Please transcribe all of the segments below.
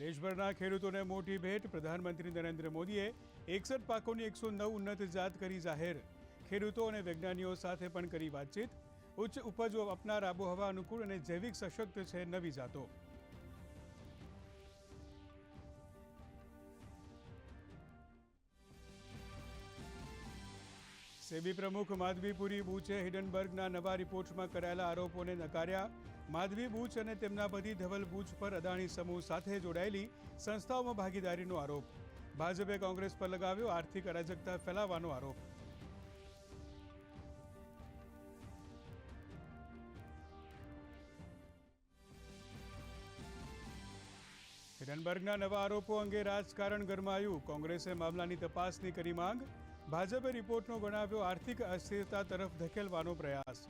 દેશભરના ખેડૂતોને મોટી ભેટ. પ્રધાનમંત્રી નરેન્દ્ર મોદીએ એકસઠ પાકોની એકસો નવ ઉન્નત જાત કરી જાહેર. ખેડૂતો અને વૈજ્ઞાનિકો સાથે પણ કરી વાતચીત. ઉચ્ચ ઉપજ આપનાર આબોહવા અનુકૂળ અને જૈવિક સશક્ત છે નવી જાતો. સેબી પ્રમુખ માધવીપુરી બુચે હિડનબર્ગના નવા રિપોર્ટમાં કરાયેલા આરોપોને નકાર્યા. માધવી બુચ અને તેમના પતિ ધવલ બુચ પર અદાણી સમૂહ સાથે જોડાયેલી સંસ્થાઓમાં ભાગીદારીનો આરોપ. ભાજપે કોંગ્રેસ પર લગાવ્યો આર્થિક અરાજકતા ફેલાવવાનો આરોપ. હિડનબર્ગના નવા આરોપો અંગે રાજકારણ ગરમાયું. કોંગ્રેસે મામલાની તપાસની કરી માંગ. ભાજપે રિપોર્ટનો ગણાવ્યો આર્થિક અસ્થિરતા તરફ ધકેલવાનો પ્રયાસ.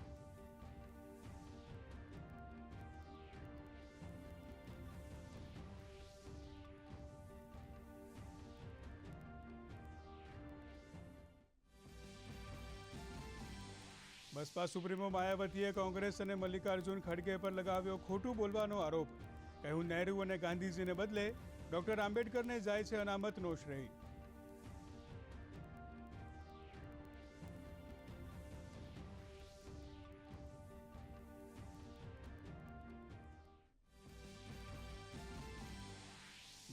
બસપા સુપ્રીમો માયાવતીએ કોંગ્રેસ અને મલ્લિકાર્જુન ખડગે પર લગાવ્યો ખોટું બોલવાનો આરોપ. કહ્યું, નહેરુ અને ગાંધીજીને બદલે ડોક્ટર આંબેડકરને જાય છે અનામતનો શ્રેય.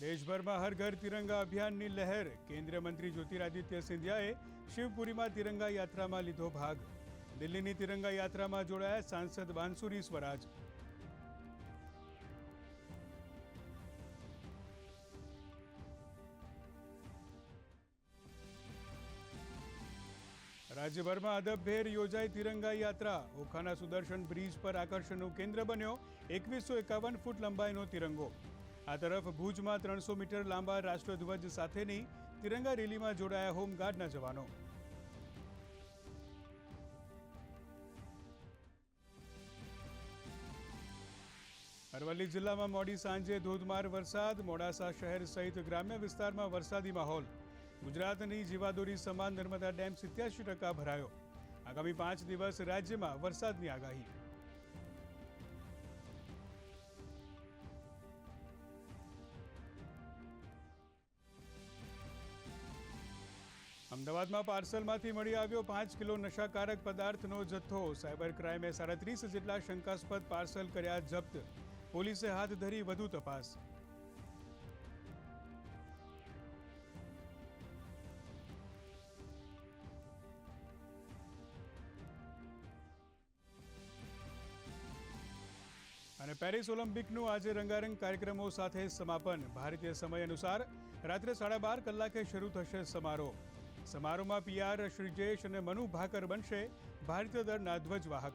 દેશભરમાં હર ઘર તિરંગા અભિયાનની લહેર. કેન્દ્રીય મંત્રી જ્યોતિરાદિત્ય સિંધિયાએ શિવપુરીમાં તિરંગા યાત્રામાં લીધો ભાગ. દિલ્હીની તિરંગા યાત્રામાં જોડાયા સાંસદ બાંસુરી સ્વરાજ. રાજ્યભરમાં અદબભેર યોજાઈ તિરંગા યાત્રા. ઓખાના સુદર્શન બ્રિજ પર આકર્ષણનું કેન્દ્ર બન્યો એકવીસો એકાવન ફૂટ લંબાઈનો તિરંગો. આ તરફ ભુજમાં ત્રણસો મીટર લાંબા રાષ્ટ્રધ્વજ સાથેની તિરંગા રેલીમાં જોડાયા હોમગાર્ડના જવાનો. અરવલ્લી જિલ્લામાં મોડી સાંજે ધોધમાર વરસાદ, મોડાસા શહેર સહિત ગ્રામ્ય વિસ્તારમાં વરસાદી માહોલ. ગુજરાતની જીવાદોરી સમાન નર્મદા ડેમ સિત્યાસી ટકા ભરાયો. આગામી પાંચ દિવસ રાજ્યમાં વરસાદની આગાહી. અમદાવાદમાં પાર્સલમાંથી મળી આવ્યો પાંચ કિલો નશાકારક પદાર્થનો જથ્થો. સાયબર ક્રાઇમે સાડત્રીસ જેટલા શંકાસ્પદ પાર્સલ કર્યા જપ્ત. પોલીસે હાથ ધરી વધુ તપાસ. અને પેરિસ ઓલિમ્પિકનું આજે રંગારંગ કાર્યક્રમો સાથે સમાપન. ભારતીય સમય અનુસાર રાત્રે સાડા બાર કલાકે શરૂ થશે સમારોહ. સમારોહમાં પીઆર શ્રીજેશ અને મનુ ભાકર બનશે. ભારતીય દળના ધ્વજવાહક.